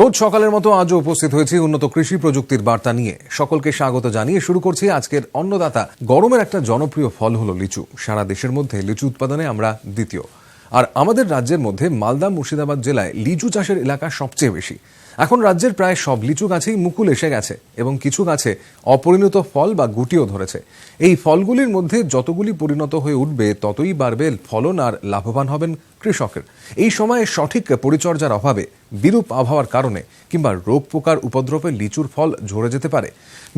রোজ সকালের মতো আজও উপস্থিত হয়েছি উন্নত কৃষি প্রযুক্তির বার্তা নিয়ে। সকলকে স্বাগত জানিয়ে শুরু করছি আজকের অন্নদাতা। গরমের একটা জনপ্রিয় ফল হলো লিচু। সারা দেশের মধ্যে লিচু উৎপাদনে আমরা দ্বিতীয়। আর আমাদের রাজ্যের মধ্যে মালদা মুর্শিদাবাদ জেলায় লিচু চাষের এলাকা সবচেয়ে বেশি। এখন রাজ্যের প্রায় সব লিচু গাছেই মুকুল এসে গেছে এবং কিছু গাছে অপরিণত ফল বা গুটিও ধরেছে। এই ফলগুলির মধ্যে যতগুলি পরিণত হয়ে উঠবে, ততই বাড়বে ফলন আর লাভবান হবেন কৃষকের। এই সময়ে সঠিক পরিচর্যার অভাবে, বিরূপ আবহাওয়ার কারণে কিংবা রোগ পোকার উপদ্রবে লিচুর ফল ঝরে যেতে পারে।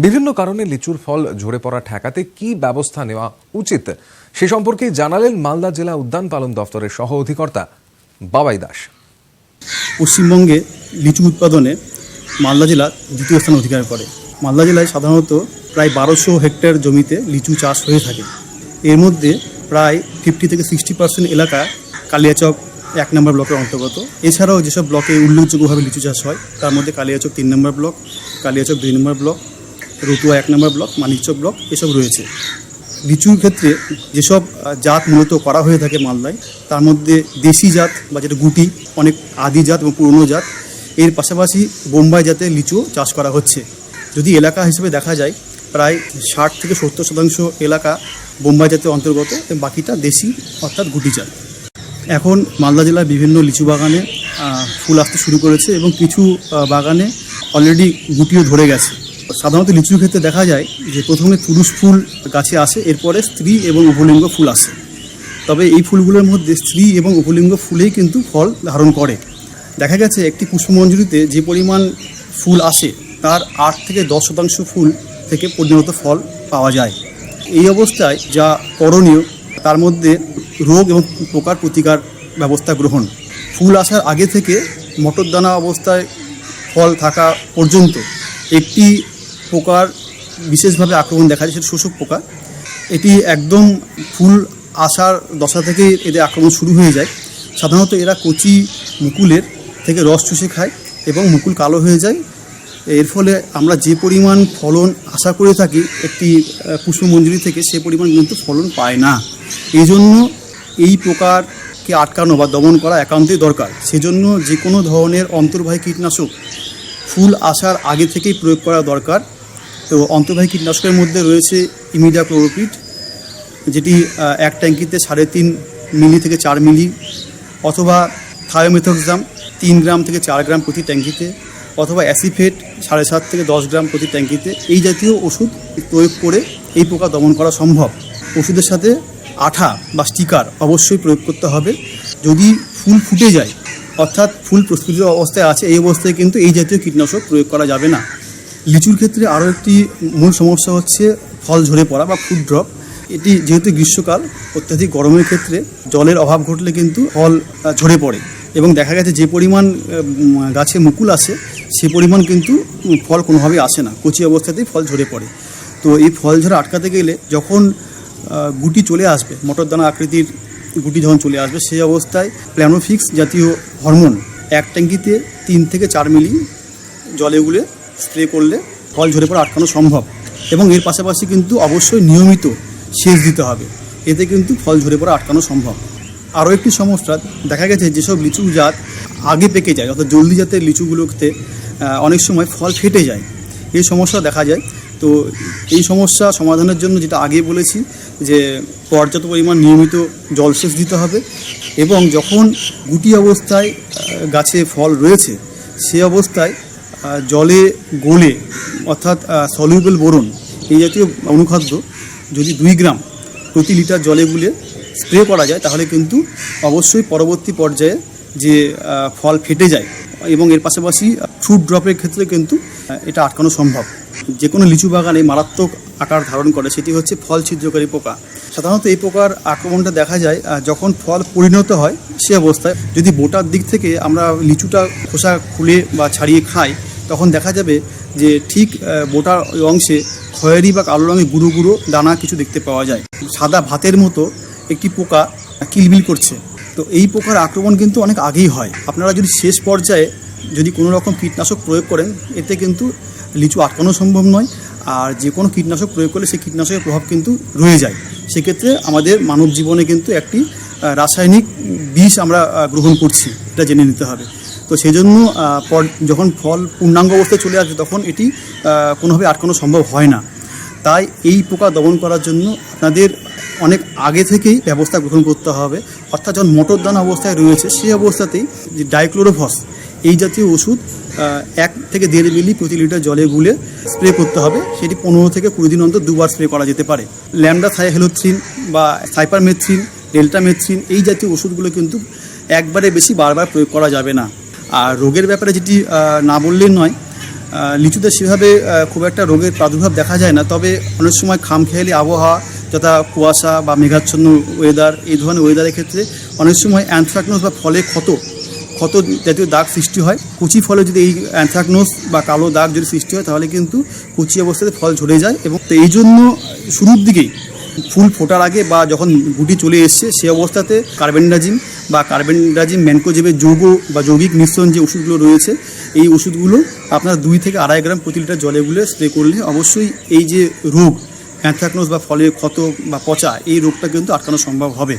বিভিন্ন কারণে লিচুর ফল ঝরে পড়া ঠেকাতে কি ব্যবস্থা নেওয়া উচিত, সে সম্পর্কে জানালেন মালদা জেলা উদ্যান পালন দফতরের সহ অধিকর্তা বাবাই দাস। পশ্চিমবঙ্গে লিচু উৎপাদনে মালদা জেলা দ্বিতীয় স্থান অধিকার করে। মালদা জেলায় সাধারণত প্রায় বারোশো হেক্টর জমিতে লিচু চাষ হয়ে থাকে। এর মধ্যে প্রায় ফিফটি থেকে সিক্সটি পার্সেন্ট এলাকা কালিয়াচক এক নম্বর ব্লকের অন্তর্গত। এছাড়াও যেসব ব্লকে উল্লেখযোগ্যভাবে লিচু চাষ হয়, তার মধ্যে কালিয়াচক তিন নম্বর ব্লক, কালিয়াচক দুই নম্বর ব্লক, রতুয়া এক নম্বর ব্লক, মানিকচক ব্লক এসব রয়েছে। লিচুর ক্ষেত্রে যেসব জাত মূলত করা হয়ে থাকে মালদায়, তার মধ্যে দেশি জাত বা যেটা গুটি, অনেক আদি জাত এবং পুরনো জাত, এর পাশাপাশি বোম্বাই জাতের লিচু চাষ করা হচ্ছে। যদি এলাকা হিসেবে দেখা যায়, প্রায় ষাট থেকে সত্তর শতাংশ এলাকা বোম্বাই জাতের অন্তর্গত, এবং বাকিটা দেশি অর্থাৎ গুটি জাত। এখন মালদা জেলার বিভিন্ন লিচু বাগানে ফুল আসতে শুরু করেছে এবং কিছু বাগানে অলরেডি গুটিও ধরে গেছে। সাধারণত লিচুর ক্ষেত্রে দেখা যায় যে প্রথমে পুরুষ ফুল গাছে আসে, এরপরে স্ত্রী এবং উপলিঙ্গ ফুল আসে। তবে এই ফুলগুলোর মধ্যে স্ত্রী এবং উপলিঙ্গ ফুলেই কিন্তু ফল ধারণ করে। দেখা গেছে একটি পুষ্পমঞ্জুরিতে যে পরিমাণ ফুল আসে, তার আট থেকে দশ শতাংশ ফুল থেকে পরিণত ফল পাওয়া যায়। এই অবস্থায় যা করণীয়, তার মধ্যে রোগ এবং পোকার প্রতিকার ব্যবস্থা গ্রহণ। ফুল আসার আগে থেকে মটরদানা অবস্থায় ফল থাকা পর্যন্ত একটি পোকার বিশেষভাবে আক্রমণ দেখা যায়, সেটা শোষক পোকা। এটি একদম ফুল আসার দশা থেকে এদের আক্রমণ শুরু হয়ে যায়। সাধারণত এরা কচি মুকুলের থেকে রস চুষে খায় এবং মুকুল কালো হয়ে যায়। এর ফলে আমরা যে পরিমাণ ফলন আশা করে থাকি, একটি পুষ্পমঞ্জুরি থেকে সে পরিমাণ কিন্তু ফলন পায় না। এই জন্য এই প্রকারকে আটকানো বা দমন করা একান্তই দরকার। সেজন্য যে কোনো ধরনের অন্তর্বাহী কীটনাশক ফুল আসার আগে থেকেই প্রয়োগ করা দরকার। তো অন্তর্বাহী কীটনাশকের মধ্যে রয়েছে ইমিডা ক্লোরোপিড যেটি এক ট্যাঙ্কিতে সাড়ে তিন মিলি থেকে চার মিলি অথবা থায়োমেথক্সাম তিন গ্রাম থেকে চার গ্রাম প্রতি ট্যাঙ্কিতে অথবা অ্যাসিফেট সাড়ে সাত থেকে দশ গ্রাম প্রতি ট্যাঙ্কিতে। এই জাতীয় ওষুধ প্রয়োগ করে এই পোকা দমন করা সম্ভব। ওষুধের সাথে আঠা বা স্টিকার অবশ্যই প্রয়োগ করতে হবে। যদি ফুল ফুটে যায়, অর্থাৎ ফুল প্রস্ফুটিত অবস্থায় আছে, এই অবস্থায় কিন্তু এই জাতীয় কীটনাশক প্রয়োগ করা যাবে না। লিচুর ক্ষেত্রে আরও একটি মূল সমস্যা হচ্ছে ফল ঝরে পড়া বা ফুড ড্রপ এটি যেহেতু গ্রীষ্মকাল, অত্যাধিক গরমের ক্ষেত্রে জলের অভাব ঘটলে কিন্তু ফল ঝরে পড়ে। এবং দেখা গেছে যে পরিমাণ গাছে মুকুল আসে, সে পরিমাণ কিন্তু ফল কোনোভাবেই আসে না। কচি অবস্থাতেই ফল ঝরে পড়ে। তো এই ফল ঝরা আটকাতে গেলে যখন গুটি চলে আসবে মটরদানা আকৃতির গুটি যখন চলে আসবে, সেই অবস্থায় প্ল্যানোফিক্স জাতীয় হরমোন এক ট্যাঙ্কিতে তিন থেকে চার মিলি জলে গুলে স্প্রে করলে ফল ঝরে পড়া আটকানো সম্ভব এবং এর পাশাপাশি কিন্তু অবশ্যই নিয়মিত সেচ দিতে হবে। এতে কিন্তু ফল ঝরে পড়া আটকানো সম্ভব। আরও একটি সমস্যা, দেখা গেছে যেসব লিচু জাত আগে পেকে যায়, অর্থাৎ জলদি জাতের লিচুগুলোতে অনেক সময় ফল ফেটে যায়। এই সমস্যা দেখা যায়। তো এই সমস্যা সমাধানের জন্য যেটা আগে বলেছি, যে পর্যাপ্ত পরিমাণ নিয়মিত জলসেচ দিতে হবে এবং যখন গুটি অবস্থায় গাছে ফল রয়েছে, সে অবস্থায় জলে গলে, অর্থাৎ সলিউবল বোরন এই জাতীয় অনুখাদ্য যদি দুই গ্রাম প্রতি লিটার জলে গুলে স্প্রে করা যায়, তাহলে কিন্তু অবশ্যই পরবর্তী পর্যায়ে যে ফল ফেটে যায় এবং এর পাশাপাশি ফ্রুট ড্রপের ক্ষেত্রে কিন্তু এটা আটকানো সম্ভব। যে কোনো লিচু বাগানে মারাত্মক আকার ধারণ করে, সেটি হচ্ছে ফল ছিদ্রকারী পোকা। সাধারণত এই পোকার আক্রমণটা দেখা যায় যখন ফল পরিণত হয় সে অবস্থায়। যদি বোটার দিক থেকে আমরা লিচুটা খোসা খুলে বা ছাড়িয়ে খাই তখন দেখা যাবে যে ঠিক বোটার অংশে খয়েরি বা কালো রঙের গুঁড়ো গুঁড়ো দানা কিছু দেখতে পাওয়া যায়। সাদা ভাতের মতো একটি পোকা কিলবিল করছে। তো এই পোকার আক্রমণ কিন্তু অনেক আগেই হয়। আপনারা যদি শেষ পর্যায়ে যদি কোনো রকম কীটনাশক প্রয়োগ করেন, এতে কিন্তু লিচু আটকানো সম্ভব নয়। আর যে কোনো কীটনাশক প্রয়োগ করলে সেই কীটনাশকের প্রভাব কিন্তু রয়ে যায়। সেক্ষেত্রে আমাদের মানব জীবনে কিন্তু একটি রাসায়নিক বিষ আমরা গ্রহণ করছি। এটা জেনে নিতে হবে। তো সেই জন্য যখন ফল পূর্ণাঙ্গ অবস্থায় চলে আসবে তখন এটি কোনোভাবে আটকানো সম্ভব হয় না। তাই এই পোকা দমন করার জন্য আপনাদের অনেক আগে থেকেই ব্যবস্থা গ্রহণ করতে হবে। অর্থাৎ যখন মটর দানা অবস্থায় রয়েছে, সেই অবস্থাতেই যে ডাইক্লোরোফস, এই জাতীয় ওষুধ এক থেকে দেড় মিলি প্রতি লিটার জলে গুলে স্প্রে করতে হবে। সেটি পনেরো থেকে কুড়ি দিন অন্তর দুবার স্প্রে করা যেতে পারে। ল্যামডা থাইহেলোথ্রিন বা সাইপারমেথ্রিন, ডেল্টামেথ্রিন, এই জাতীয় ওষুধগুলো কিন্তু একবারে বেশি বারবার প্রয়োগ করা যাবে না। আর রোগের ব্যাপারে যেটি না বললে নয় লিচুতে সেভাবে খুব একটা রোগের প্রাদুর্ভাব দেখা যায় না, তবে অনেক সময় খামখেয়ালি আবহাওয়া যথা কুয়াশা বা মেঘাচ্ছন্ন ওয়েদার এই ধরনের ওয়েদারের ক্ষেত্রে অনেক সময় অ্যানথ্রাকনোস বা ফলে ক্ষত ক্ষত জাতীয় দাগ সৃষ্টি হয়। কুচি ফলে যদি এই অ্যানথ্রাকনোস বা কালো দাগ যদি সৃষ্টি হয়, তাহলে কিন্তু কুচি অবস্থাতে ফল ঝরে যায় এবং এই জন্য শুরুর দিকেই ফুল ফোটার আগে বা যখন গুটি চলে এসছে, সে অবস্থাতে কার্বেন্ডাজিম বা কার্বেন্ডাজিম ম্যানকোজেবের যৌগ বা যৌগিক মিশ্রণ যে ওষুধগুলো রয়েছে, এই ওষুধগুলো আপনার দুই থেকে আড়াই গ্রাম প্রতি লিটার জলে গুলে স্প্রে করলে অবশ্যই এই যে রোগ অ্যানথ্রাকনোস বা ফলে ক্ষত বা পচা, এই রোগটা কিন্তু আটকানো সম্ভব হবে।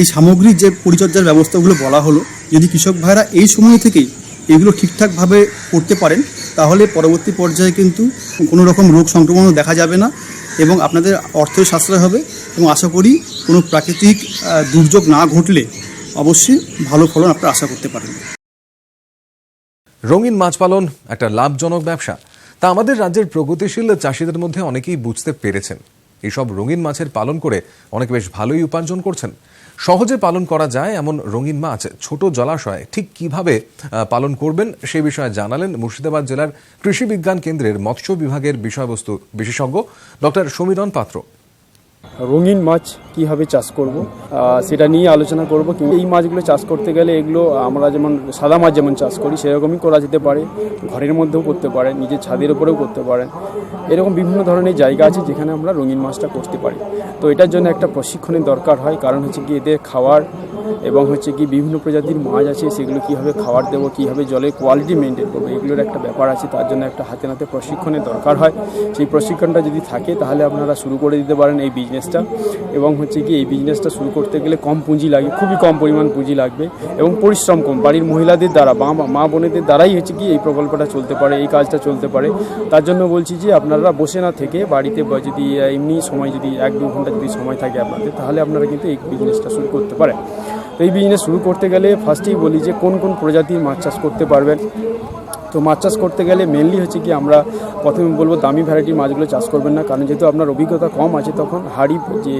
এই সামগ্রিক যে পরিচর্যার ব্যবস্থাগুলো বলা হলো, যদি কৃষক ভাইরা এই সময় থেকেই এগুলো ঠিকঠাকভাবে করতে পারেন, তাহলে পরবর্তী পর্যায়ে কিন্তু কোনো রকম রোগ সংক্রমণও দেখা যাবে না। এবং আপনাদের অর্থের সাশ্রয় হবে এবং আশা করি কোনো প্রাকৃতিক দুর্যোগ না ঘটলে অবশ্যই ভালো ফলন আপনারা আশা করতে পারেন। রঙিন মাছ পালন একটা লাভজনক ব্যবসা। তা আমাদের রাজ্যের প্রগতিশীল চাষিদের মধ্যে অনেকেই বুঝতে পেরেছেন। এইসব রঙিন মাছের পালন করে অনেকে বেশ ভালোই উপার্জন করছেন। সহজে পালন করা যায় এমন রঙিন মাছ ছোট জলাশয়ে। ঠিক কীভাবে পালন করবেন সে বিষয়ে জানালেন মুর্শিদাবাদ জেলার কৃষি বিজ্ঞান কেন্দ্রের মৎস্য বিভাগের বিষয়বস্তু বিশেষজ্ঞ ডক্টর সমীরণ পাত্র। রঙিন মাছ কীভাবে চাষ করব সেটা নিয়ে আলোচনা করব। কিন্তু এই মাছগুলো চাষ করতে গেলে এগুলো, আমরা যেমন সাদা মাছ যেমন চাষ করি, সেরকমই করা যেতে পারে। ঘরের মধ্যেও করতে পারেন, নিজের ছাদের উপরেও করতে পারেন। এরকম বিভিন্ন ধরনের জায়গা আছে যেখানে আমরা রঙিন মাছটা করতে পারি। তো এটার জন্য একটা প্রশিক্ষণের দরকার হয়, কারণ হচ্ছে কি এদের খাওয়ার এবং হচ্ছে কি বিভিন্ন প্রজাতির মাছ আছে, সেগুলো কীভাবে খাবার দেবো, কীভাবে জলের কোয়ালিটি মেনটেন করব, এগুলোর একটা ব্যাপার আছে, তার জন্য একটা হাতে নাতে প্রশিক্ষণের দরকার হয়। সেই প্রশিক্ষণটা যদি থাকে, তাহলে আপনারা শুরু করে দিতে পারেন এই বিজনেসটা এবং হচ্ছে কি এই বিজনেসটা শুরু করতে গেলে কম পুঁজি লাগে, খুবই কম পরিমাণ পুঁজি লাগবে এবং পরিশ্রম কম। বাড়ির মহিলাদের দ্বারা, বা মা বোনেদের দ্বারাই হচ্ছে কি এই প্রকল্পটা চলতে পারে, এই কাজটা চলতে পারে। তার জন্য বলছি যে, আপনারা বসে না থেকে বাড়িতে যদি এমনি সময় যদি এক দু ঘণ্টা যদি সময় থাকে আপনাদের, তাহলে আপনারা কিন্তু এই বিজনেসটা শুরু করতে পারেন। এই বিজনেস শুরু করতে গেলে ফার্স্টেই বলি যে কোন কোন প্রজাতির মাছ চাষ করতে পারবেন। তো মাছ চাষ করতে গেলে মেনলি হচ্ছে কি আমরা প্রথমে বলব দামি ভ্যারাইটির মাছগুলো চাষ করবেন না, কারণ যেহেতু আপনার অভিজ্ঞতা কম আছে, তখন হাড়ি যে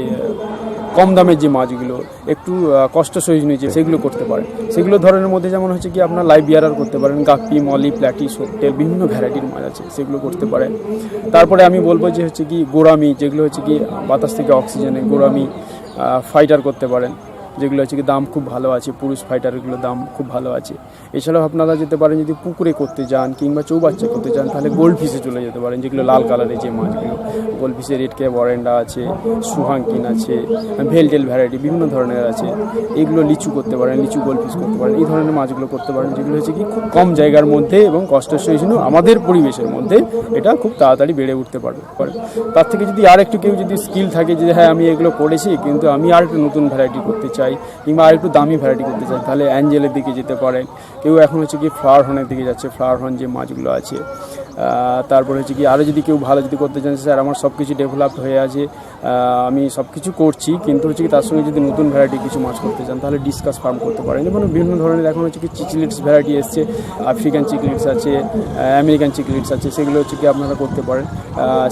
কম দামের যে মাছগুলো, একটু কষ্ট সহিষ্ণু যে সেগুলো করতে পারেন। সেগুলো ধরনের মধ্যে যেমন হচ্ছে কি আপনার লাইভ বিয়ারার করতে পারেন, গাপ্পি, মলি প্ল্যাটি সোকটেল বিভিন্ন ভ্যারাইটির মাছ আছে, সেগুলো করতে পারেন। তারপরে আমি বলব যে হচ্ছে কি গোরামি যেগুলো হচ্ছে কি বাতাস থেকে অক্সিজেনে গোরামি ফাইটার করতে পারেন। যেগুলো হচ্ছে কি দাম খুব ভালো আছে, পুরুষ ফাইটারগুলোর দাম খুব ভালো আছে। এছাড়াও আপনারা যেতে পারেন যদি পুকুরে করতে যান কিংবা চৌবাচ্চা করতে যান, তাহলে গোল্ড ফিশে চলে যেতে পারেন, যেগুলো লাল কালারের যে মাছগুলো। গোল্ড ফিশের রেড কে বরেন্ডা আছে, সুহাঙ্কিন আছে, ভেলটেল ভ্যারাইটি বিভিন্ন ধরনের আছে। এগুলো লিচু করতে পারেন, লিচু গোল্ড ফিশ করতে পারেন, এই ধরনের মাছগুলো করতে পারেন, যেগুলো হচ্ছে কি খুব কম জায়গার মধ্যে এবং কষ্টের সহিষ্ণু আমাদের পরিবেশের মধ্যে এটা খুব তাড়াতাড়ি বেড়ে উঠতে পারবে। পারে তার থেকে যদি আর একটু কেউ যদি স্কিল থাকে যে হ্যাঁ আমি এগুলো করেছি, কিন্তু আমি আর একটু নতুন ভ্যারাইটি করতে চাই কিংবা আর একটু দামি ভ্যারাইটি করতে চাই, তাহলে অ্যাঞ্জেলের দিকে যেতে পারেন। কেউ এখন হচ্ছে কি ফ্লাওয়ার হর্নের দিকে যাচ্ছে ফ্লাওয়ার হর্ন যে মাছগুলো আছে। তারপরে হচ্ছে কি আরও যদি কেউ ভালো যদি করতে চান, স্যার, আমার সব কিছু ডেভেলপড হয়ে আছে। আমি সব কিছু করছি, কিন্তু হচ্ছে কি তার সঙ্গে যদি নতুন ভ্যারাইটি কিছু মাছ করতে চান, তাহলে ডিসকাস ফার্ম করতে পারেন। যেমন বিভিন্ন ধরনের এখন হচ্ছে কি চিকলিটস ভ্যারাইটি এসছে আফ্রিকান চিকলিটস আছে আমেরিকান চিকলিটস আছে, সেগুলো হচ্ছে কি আপনারা করতে পারেন।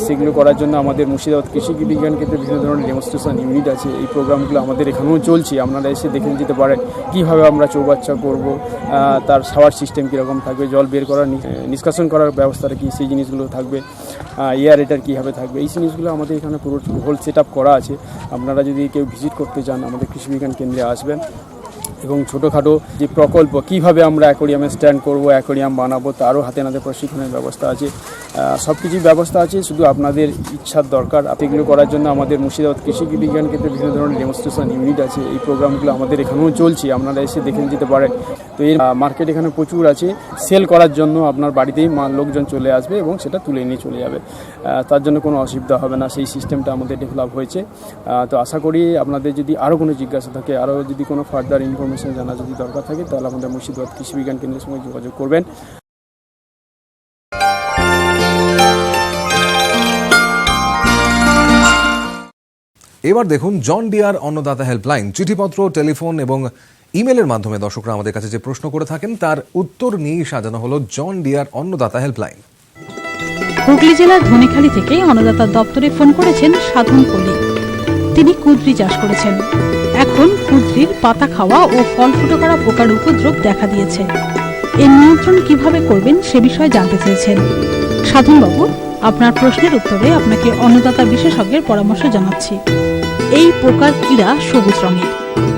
সেগুলো করার জন্য আমাদের মুর্শিদাবাদ কৃষি বিজ্ঞান ক্ষেত্রে বিভিন্ন ধরনের ডেমনস্ট্রেশন ইউনিট আছে। এই প্রোগ্রামগুলো আমাদের এখানেও চলছে, আপনারা এসে দেখে যেতে পারেন কীভাবে আমরা চৌবাচ্চা করব তার শাওয়ার সিস্টেম কীরকম থাকবে, জল বের করার নিষ্কাশন করার ব্যবস্থাটা কি, সেই জিনিসগুলো থাকবে এয়ার এটার কীভাবে থাকবে, এই জিনিসগুলো আমাদের এখানে পুরো হোল সেট করা আছে। আপনারা যদি কেউ ভিজিট করতে চান, আমাদের কৃষি বিজ্ঞান কেন্দ্রে আসবেন এবং ছোটোখাটো যে প্রকল্প, কীভাবে আমরা অ্যাকোরিয়ামে স্ট্যান্ড করব অ্যাকোরিয়াম বানাবো, তারও হাতে নাতে প্রশিক্ষণের ব্যবস্থা আছে। সব কিছুই ব্যবস্থা আছে, শুধু আপনাদের ইচ্ছার দরকার। এগুলো করার জন্য আমাদের মুর্শিদাবাদ কৃষি বিজ্ঞান ক্ষেত্রে বিভিন্ন ধরনের ডেমনস্ট্রেশন ইউনিট আছে। এই প্রোগ্রামগুলো আমাদের এখানেও চলছে, আপনারা এসে দেখে যেতে পারেন। তো এর মার্কেট এখানে প্রচুর আছে। সেল করার জন্য আপনার বাড়িতেই লোকজন চলে আসবে এবং সেটা তুলে নিয়ে চলে যাবে। তার জন্য কোনো অসুবিধা হবে না, সেই সিস্টেমটা আমাদের ডেভেলপ হয়েছে। তো আশা করি আপনাদের যদি আরও কোনো জিজ্ঞাসা থাকে, আরও যদি কোনো ফার্দার ইনফরমেশন জানা যদি দরকার থাকে, তাহলে আমাদের মুর্শিদাবাদ কৃষি বিজ্ঞান কেন্দ্রের সঙ্গে যোগাযোগ করবেন। এবার দেখুন জন ডিয়ার অন্নদাতা হেল্পলাইন, চিঠিপত্র, টেলিফোন এবং ইমেলের মাধ্যমে দর্শকরা আমাদের কাছে যে প্রশ্ন করে থাকেন, তার উত্তর নিয়েই সাজানো হলো John Deere Annadata helpline. Hooghly জেলার ধনেখালি থেকে অন্নদাতার দপ্তরে ফোন করেছেন সাধন কলি তিনি কুদ্রি চাষ করেছেন। এখন কুদ্রির পাতা খাওয়া ও ফল ফুটো করা পোকার উপদ্রব দেখা দিয়েছে। এর নিয়ন্ত্রণ কীভাবে করবেন সে বিষয়ে জানতে চেয়েছেন। সাধনবাবু আপনার প্রশ্নের উত্তরে আপনাকে অন্নদাতা বিশেষজ্ঞের পরামর্শ জানাচ্ছি। এই পোকার কীড়া সবুজ রঙের।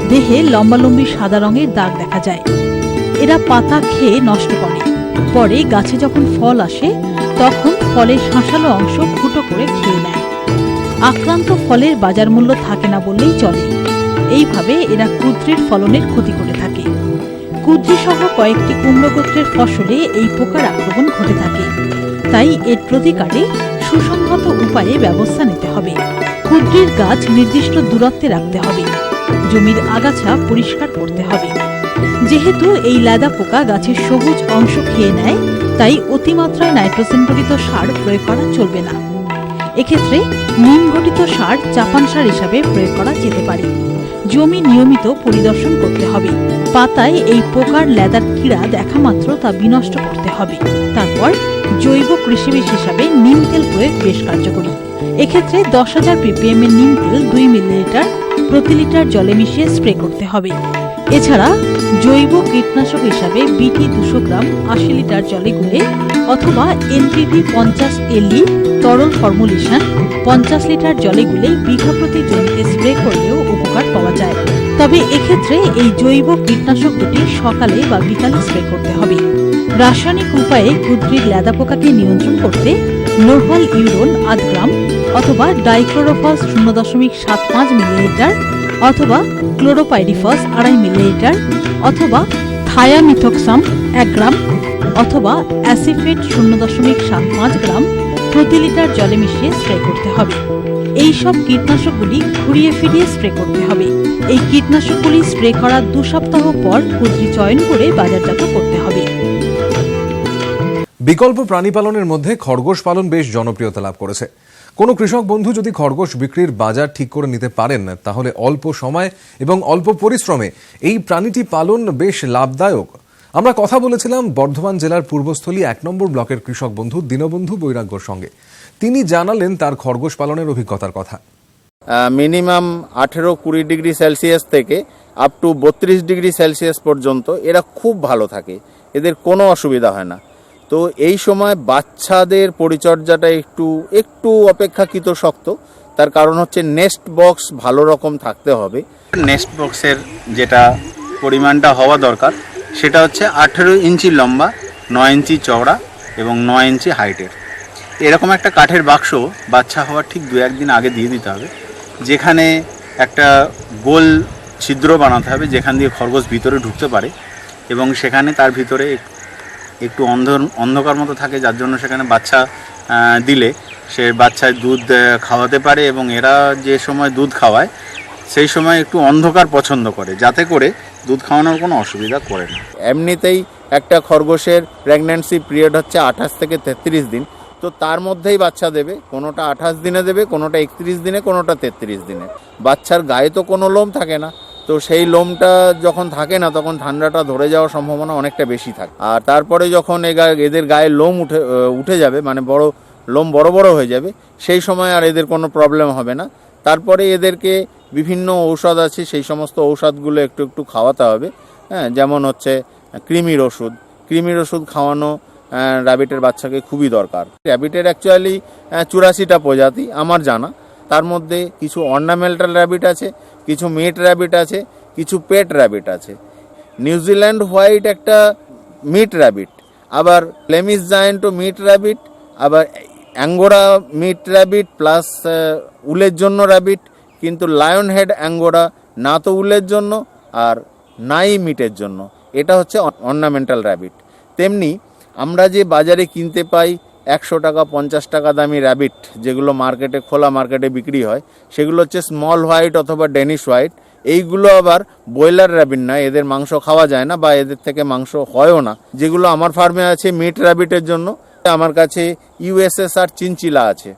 দেহে লম্বালম্বি সাদা রঙের দাগ দেখা যায়। এরা পাতা খেয়ে নষ্ট করে। পরে গাছে যখন ফল আসে, তখন ফলের শাঁসালো অংশ ফুটো করে খেয়ে নেয়। আক্রান্ত ফলের বাজার মূল্য থাকে না বললেই চলে। এইভাবে এরা কুদ্রির ফলনের ক্ষতি করে থাকে। কুদ্রি সহ কয়েকটি কুমড়ো গোত্রের ফসলে এই পোকার আক্রমণ ঘটে থাকে। তাই এর প্রতিকারে সুসংহত উপায়ে ব্যবস্থা নিতে হবে। কুদ্রির গাছ নির্দিষ্ট দূরত্বে রাখতে হবে। জমির আগাছা পরিষ্কার করতে হবে। যেহেতু এই ল্যাদা পোকা গাছের সবুজ অংশ খেয়ে নেয়, তাই অতিমাত্রায় নাইট্রোজেন নাইট্রোজেনঘটিত সার প্রয়োগ করা চলবে না। এক্ষেত্রে নিম ঘটিত সার চাপান সার হিসাবে প্রয়োগ করা যেতে পারে। জমি নিয়মিত পরিদর্শন করতে হবে। পাতায় এই পোকার লেদার কীড়া দেখা মাত্র তা বিনষ্ট করতে হবে। তারপর জৈব কৃষিবিষ হিসাবে নিম তেল প্রয়োগ বেশ কার্যকরী। এক্ষেত্রে দশ হাজার পিপিএম এর নিম তেল দুই মিলিলিটার প্রতি লিটার জলে মিশিয়ে স্প্রে করতে হবে। এছাড়া জৈব কীটনাশক হিসাবে বিটি দুশো গ্রাম আশি লিটার জলে গুলে অথবা এনপিভি পঞ্চাশ এলই তরল ফর্মুলেশন পঞ্চাশ লিটার জলে গুলে বিঘা প্রতি জমিতে স্প্রে করলেও উপকার পাওয়া যায়। তবে এক্ষেত্রে এই জৈব কীটনাশক দুটি সকালে বা বিকালে স্প্রে করতে হবে। রাসায়নিক উপায়ে কুদ্রির ল্যাদা পোকাকে নিয়ন্ত্রণ করতে লোহল ইউরোন আধ গ্রাম অথবা ডাইক্লোরোফস শূন্য দশমিক সাত পাঁচ মিলিলিটার অথবা ক্লোরোপাইরিফস আড়াই মিলিলিটার অথবা থায়ামিথক্সাম এক গ্রাম অথবা অ্যাসিফেট শূন্য দশমিক সাত পাঁচ গ্রাম প্রতি লিটার জলে মিশিয়ে স্প্রে করতে হবে। এই সব কীটনাশকগুলি ঘুরিয়ে ফিরিয়ে স্প্রে করতে হবে। এই কীটনাশকগুলি স্প্রে করার দু সপ্তাহ পর কুদ্রি চয়ন করে বাজারজাত করতে হবে। বিকল্প প্রাণী পালনের মধ্যে খরগোশ পালন বেশ জনপ্রিয়তা লাভ করেছে। কোনো কৃষক বন্ধু যদি খরগোশ বিক্রির বাজার ঠিক করে নিতে পারেন, তাহলে অল্প সময় এবং অল্প পরিশ্রমে এই প্রাণীটি পালন বেশ লাভদায়ক। আমরা কথা বলেছিলাম বর্ধমান জেলার পূর্বস্থলী এক নম্বর ব্লকের কৃষক বন্ধু দীনবন্ধু বৈরাগ্যর সঙ্গে। তিনি জানালেন তার খরগোশ পালনের অভিজ্ঞতার কথা। মিনিমাম আঠেরো কুড়ি ডিগ্রি সেলসিয়াস থেকে আপ টু বত্রিশ ডিগ্রি সেলসিয়াস পর্যন্ত এরা খুব ভালো থাকে। এদের কোনো অসুবিধা হয় না। তো এই সময় বাচ্চাদের পরিচর্যাটা একটু একটু অপেক্ষাকৃত শক্ত। তার কারণ হচ্ছে নেস্ট বক্স ভালো রকম থাকতে হবে। নেস্ট বক্সের যেটা পরিমাণটা হওয়া দরকার সেটা হচ্ছে আঠেরো ইঞ্চি লম্বা নয় ইঞ্চি চওড়া এবং নয় ইঞ্চি হাইটের এরকম একটা কাঠের বাক্স বাচ্চা হওয়ার ঠিক দু একদিন আগে দিয়ে দিতে হবে, যেখানে একটা গোল ছিদ্র বানাতে হবে, যেখান দিয়ে খরগোশ ভিতরে ঢুকতে পারে এবং সেখানে তার ভিতরে একটু অন্ধ, অন্ধকার মতো থাকে, যার জন্য সেখানে বাচ্চা দিলে সে বাচ্চায় দুধ খাওয়াতে পারে এবং এরা যে সময় দুধ খাওয়ায়, সেই সময় একটু অন্ধকার পছন্দ করে, যাতে করে দুধ খাওয়ানোর কোনো অসুবিধা করে না। এমনিতেই একটা খরগোশের প্রেগন্যান্সি পিরিয়ড হচ্ছে আঠাশ থেকে তেত্রিশ দিন। তো তার মধ্যেই বাচ্চা দেবে, কোনোটা আঠাশ দিনে দেবে, কোনোটা একত্রিশ দিনে, কোনোটা তেত্রিশ দিনে। বাচ্চার গায়ে তো কোনো লোম থাকে না, তো সেই লোমটা যখন থাকে না, তখন ঠান্ডাটা ধরে যাওয়ার সম্ভাবনা অনেকটা বেশি থাকে। আর তারপরে যখন এদের গায়ে লোম উঠে উঠে যাবে মানে বড়, লোম বড় বড় হয়ে যাবে, সেই সময় আর এদের কোনো প্রবলেম হবে না। তারপরে এদেরকে বিভিন্ন ঔষধ আছে, সেই সমস্ত ঔষধগুলো একটু একটু খাওয়াতে হবে। হ্যাঁ যেমন হচ্ছে কৃমির ওষুধ। কৃমির ওষুধ খাওয়ানো র্যাবিটের বাচ্চাকে খুবই দরকার। র্যাবিটের অ্যাকচুয়ালি চুরাশিটা প্রজাতি, আমার জানা। তার মধ্যে কিছু অর্নামেন্টাল র্যাবিট আছে, কিছু মেট র্যাবিট আছে, কিছু পেট র্যাবিট আছে। নিউজিল্যান্ড হোয়াইট একটা মিট র্যাবিট আবার প্লেমিস জায়েন্ট ও মিট র্যাবিট আবার অ্যাঙ্গোরা মিট র্যাবিট প্লাস উলের জন্য র্যাবিট কিন্তু লায়ন হেড অ্যাঙ্গোরা না তো উলের জন্য, আর নাই মিটের জন্য। এটা হচ্ছে অর্নামেন্টাল র্যাবিট তেমনি আমরা যে বাজারে কিনতে পাই একশো টাকা, পঞ্চাশ টাকা দামি র্যাবিট, যেগুলো মার্কেটে, খোলা মার্কেটে বিক্রি হয়, সেগুলো হচ্ছে স্মল হোয়াইট অথবা ডেনিশ হোয়াইট এইগুলো আবার ব্রয়লার র্যাবিট নয় এদের মাংস খাওয়া যায় না বা এদের থেকে মাংস হয়ও না। যেগুলো আমার ফার্মে আছে মিট র্যাবিটের জন্য, আমার কাছে ইউএসএসআর চিনচিলা আছে,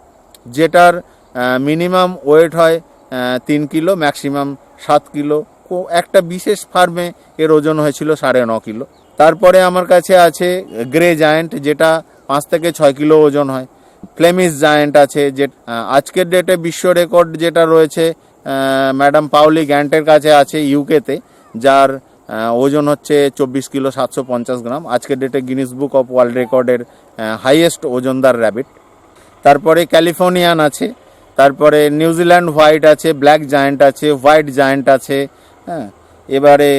যেটার মিনিমাম ওয়েট হয় তিন কিলো ম্যাক্সিমাম সাত কিলো। একটা বিশেষ ফার্মে এর ওজন হয়েছিল সাড়ে ন কিলো। তারপরে আমার কাছে আছে গ্রে জায়েন্ট, যেটা পাঁচ থেকে ছয় কিলো ওজন হয়। ফ্লেমিস জায়েন্ট আছে, যে আজকের ডেটে বিশ্ব রেকর্ড যেটা রয়েছে ম্যাডাম পাউলি গ্যান্টের কাছে আছে ইউকেতে যার ওজন হচ্ছে চব্বিশ কিলো সাতশো পঞ্চাশ গ্রাম। আজকের ডেটে গিনিস বুক অফ ওয়ার্ল্ড রেকর্ডের হাইয়েস্ট ওজনদার র্যাবিট তারপরে ক্যালিফোর্নিয়ান আছে, তারপরে নিউজিল্যান্ড হোয়াইট আছে, ব্ল্যাক জায়েন্ট আছে, হোয়াইট জায়েন্ট আছে হ্যাঁ। এবারে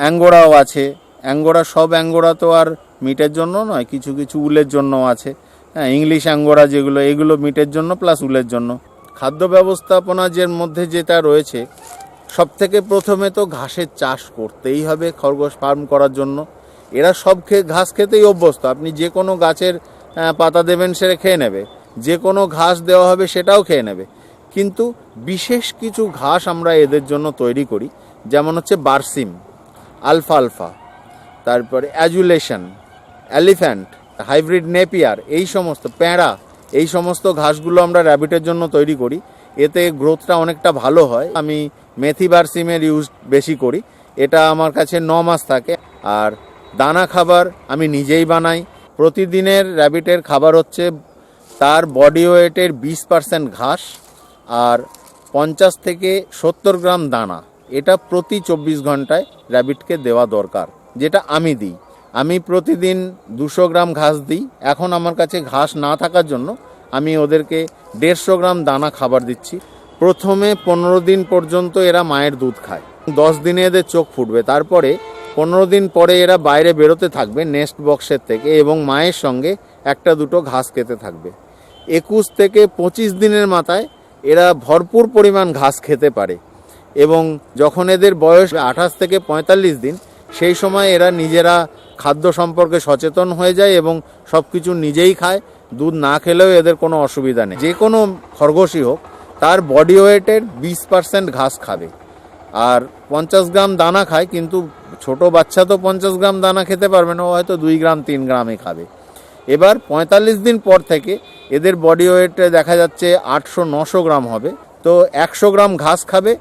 অ্যাঙ্গোরাও আছে অ্যাঙ্গোরা সব অ্যাঙ্গোরা তো আর মিটের জন্য নয়, কিছু কিছু উলের জন্য আছে। হ্যাঁ ইংলিশ অ্যাঙ্গোরা যেগুলো, এগুলো মিটের জন্য প্লাস উলের জন্য। খাদ্য ব্যবস্থাপনা যে মধ্যে যেটা রয়েছে সব থেকে প্রথমে তো ঘাসের চাষ করতেই হবে খরগোশ ফার্ম করার জন্য। এরা সব খেয়ে ঘাস খেতেই অভ্যস্ত। আপনি যে কোনো গাছের পাতা দেবেন সেটা খেয়ে নেবে। যে কোনো ঘাস দেওয়া হবে সেটাও খেয়ে নেবে। কিন্তু বিশেষ কিছু ঘাস আমরা এদের জন্য তৈরি করি, যেমন হচ্ছে বার্সিম, আলফা আলফা। তারপরে অ্যাজুলেশন, এলিফ্যান্ট, হাইব্রিড নেপিয়ার, এই সমস্ত প্যাঁড়া এই সমস্ত ঘাসগুলো আমরা র্যাবিটের জন্য তৈরি করি। এতে গ্রোথটা অনেকটা ভালো হয়। আমি মেথি বারসিমের ইউজ বেশি করি। এটা আমার কাছে ন মাস থাকে। আর দানা খাবার আমি নিজেই বানাই। প্রতিদিনের র্যাবিটের খাবার হচ্ছে তার বডি ওয়েটের বিশ পার্সেন্ট ঘাস আর পঞ্চাশ থেকে সত্তর গ্রাম দানা। এটা প্রতি চব্বিশ ঘন্টায় র্যাবিটকে দেওয়া দরকার। যেটা আমি দিই। আমি প্রতিদিন দুশো গ্রাম ঘাস দিই। এখন আমার কাছে ঘাস না থাকার জন্য আমি ওদেরকে দেড়শো গ্রাম দানা খাবার দিচ্ছি। প্রথমে পনেরো দিন পর্যন্ত এরা মায়ের দুধ খায়। দশ দিনে এদের চোখ ফুটবে। তারপরে পনেরো দিন পরে এরা বাইরে বেরোতে থাকবে নেস্ট বক্সের থেকে এবং মায়ের সঙ্গে একটা দুটো ঘাস খেতে থাকবে। একুশ থেকে পঁচিশ দিনের মাথায় এরা ভরপুর পরিমাণ ঘাস খেতে পারে এবং যখন এদের বয়স আঠাশ থেকে পঁয়তাল্লিশ দিন সেই সময় এরা নিজেরা খাদ্য সম্পর্কে সচেতন হয়ে যায় এবং সব কিছু নিজেই খায়, দুধ না খেলেও এদের কোনো অসুবিধা নেই। যে কোনো খরগোশই হোক, তার বডি ওয়েটের বিশ পার্সেন্ট ঘাস খাবে। আর পঞ্চাশ গ্রাম দানা খায়, কিন্তু ছোট বাচ্চা তো পঞ্চাশ গ্রাম দানা খেতে পারবে না, ও হয়তো দুই গ্রাম, তিন গ্রামে খাবে। এবার পঁয়তাল্লিশ দিন পর থেকে এদের বডি ওয়েটে দেখা যাচ্ছে আটশো নশো গ্রাম হবে। তো একশো গ্রাম ঘাস খাবে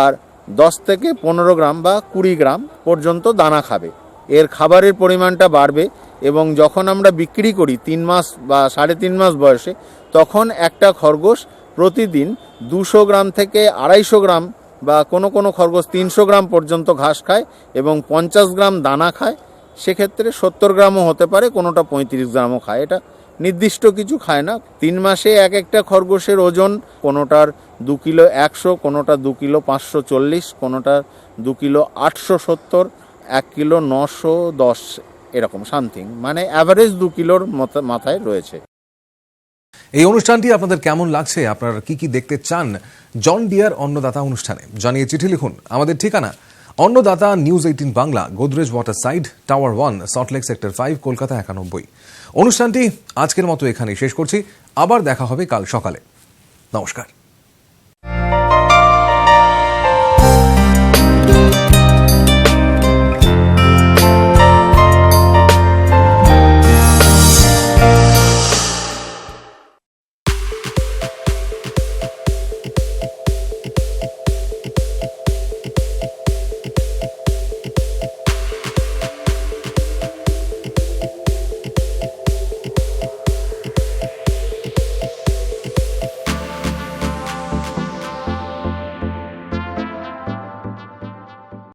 আর দশ থেকে পনেরো গ্রাম বা কুড়ি গ্রাম পর্যন্ত দানা খাবে। এর খাবারের পরিমাণটা বাড়বে এবং যখন আমরা বিক্রি করি তিন মাস বা সাড়ে তিন মাস বয়সে, তখন একটা খরগোশ প্রতিদিন দুশো গ্রাম থেকে আড়াইশো গ্রাম বা কোনো কোনো খরগোশ তিনশো গ্রাম পর্যন্ত ঘাস খায় এবং পঞ্চাশ গ্রাম দানা খায়। সেক্ষেত্রে সত্তর গ্রামও হতে পারে, কোনোটা পঁয়ত্রিশ গ্রামও খায়। এটা নির্দিষ্ট কিছু খায় না। তিন মাসে এক একটা খরগোশের ওজন, কোনোটার দু কিলো একশো, কোনোটা দু কিলো পাঁচশো চল্লিশ কোনোটার দু কিলো আটশো সত্তর, এক কিলো নশো দশ, এরকম, সামথিং। মানে অ্যাভারেজ দু কিলোর মাথায় রয়েছে। এই অনুষ্ঠানটি আপনাদের কেমন লাগছে? আপনারা কি কি দেখতে চান? জন ডিয়ার অন্নদাতা অনুষ্ঠানে। জানিয়ে চিঠি লিখুন। আমাদের ঠিকানা Annadata news eighteen Bangla Godrej water side tower one Salt Lake sector five Kolkata একানব্বই। অনুষ্ঠানটি আজকের মতো এখানেই শেষ করছি। আবার দেখা হবে কাল সকালে। নমস্কার।